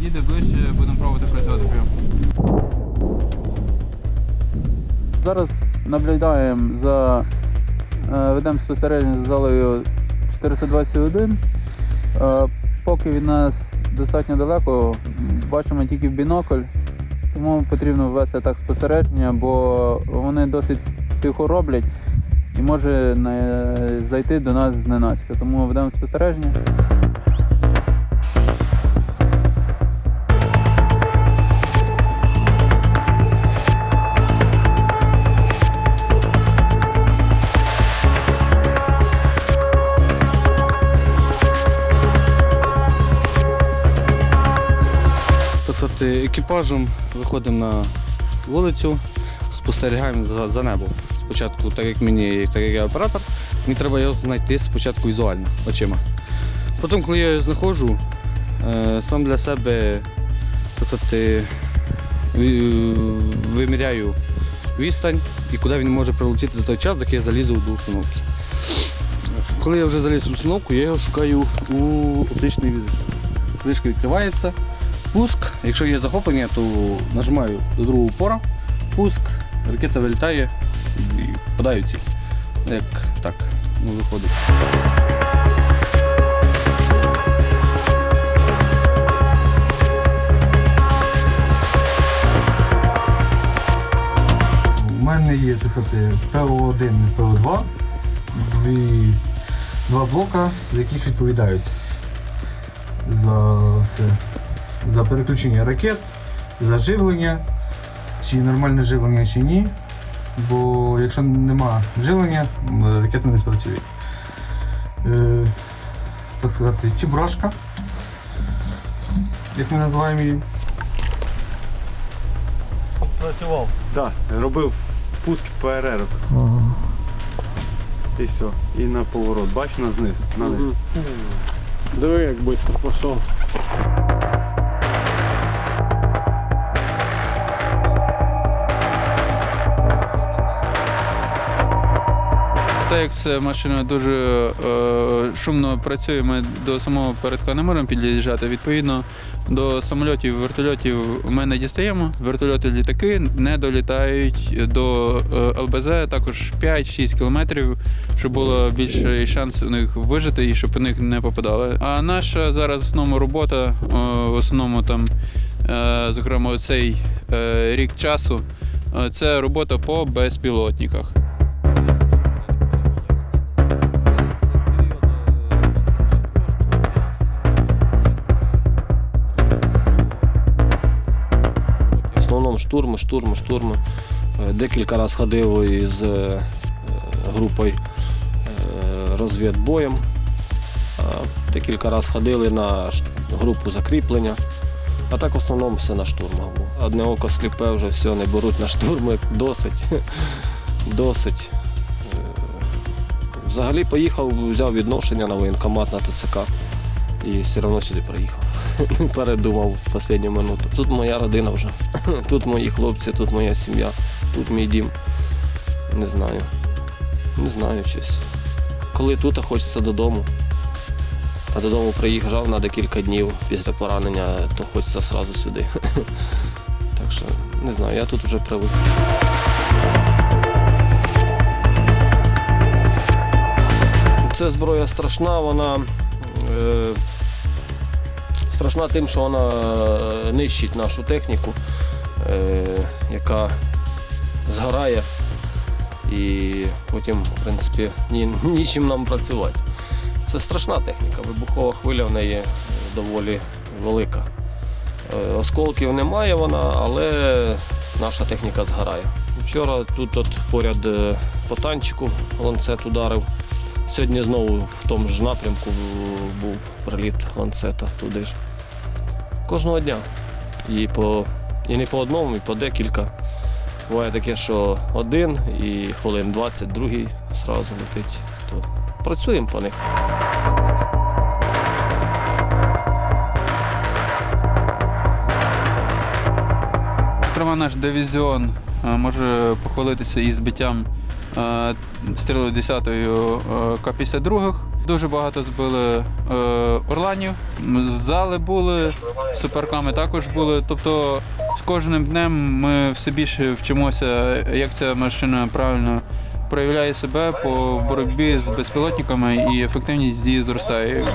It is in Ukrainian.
підійде ближче, будемо пробувати працювати прямо. Зараз наблюдаємо за е, ведемо спостереження за залою 421. Е, Поки від нас достатньо далеко, бачимо тільки в бінокль, тому потрібно ввести так спостереження, бо вони досить тихо роблять і може зайти до нас зненацька. Тому ведемо спостереження. Сказати, екіпажем виходимо на вулицю, спостерігаємо за, за небом. Спочатку, так як мені, так як я оператор, мені треба його знайти спочатку візуально очима. Потім, коли я його знаходжу, е, сам для себе сказати, виміряю відстань і куди він може прилетіти до той час, доки я залізу до установки. Коли я вже заліз в установку, я його шукаю у оптичний візор. Кришка відкривається, пуск. Якщо є захоплення, то нажимаю до другого упора, пуск, ракета вилітає і впадає ціль. Як так ну, виходить. У мене є так сказати, ПО1 і ПО2, дві, два блока, з яких відповідають за все. За переключення ракет, за живлення, чи нормальне живлення, чи ні. Бо якщо нема живлення, ракета не спрацює. Е, так сказати, чебурашка, як ми називаємо її. Працював. Так, робив пуск ПРР. І все. І на поворот. Бач на зниз. На низ. Диви, як швидко пішов. Так як ця машина дуже е, шумно працює, ми до самого передка не можемо під'їжджати. Відповідно, до самольотів, вертольотів ми не дістаємо. Вертольоти літаки не долітають до е, ЛБЗ також 5-6 кілометрів, щоб було більший шанс у них вижити і щоб у них не попадали. А наша зараз основна робота, е, в основному там, е, зокрема, цей е, рік часу, е, це робота по безпілотниках. Основному штурми, штурми, штурми. Е, Декілька разів ходив із е, групою е, розвідбоєм. Декілька разів ходили на групу закріплення. А так в основному все на штурмах було. Одне око сліпе вже все, не беруть на штурми, досить. досить. Взагалі поїхав, взяв відношення на воєнкомат на ТЦК і все одно сюди приїхав. Передумав в останню минуту. Тут моя родина вже. Тут мої хлопці, тут моя сім'я, тут мій дім. Не знаю. Не знаю щось. Коли тут, а хочеться додому. А додому приїжджав на декілька днів після поранення, то хочеться одразу сюди. Так що, не знаю, я тут вже привик. Ця зброя страшна, вона е, страшна тим, що вона е, нищить нашу техніку, е, яка згорає і потім, в принципі, ні, нічим нам працювати. Це страшна техніка, вибухова хвиля в неї доволі велика. Е, Осколків немає вона, але наша техніка згорає. Вчора тут от поряд по танчику ланцет ударив. Сьогодні знову в тому ж напрямку був приліт ланцета туди ж. Кожного дня. І, по, і не по одному, і по декілька. Буває таке, що один і хвилин 20, другий зразу летить. То працюємо по них. Зокрема, наш дивізіон е, може похвалитися із збиттям е, стріли 10-ї е, К-52. дуже багато збили е, орланів, зали були, суперками також були. Тобто з кожним днем ми все більше вчимося, як ця машина правильно проявляє себе по боротьбі з безпілотниками і ефективність дії зростає.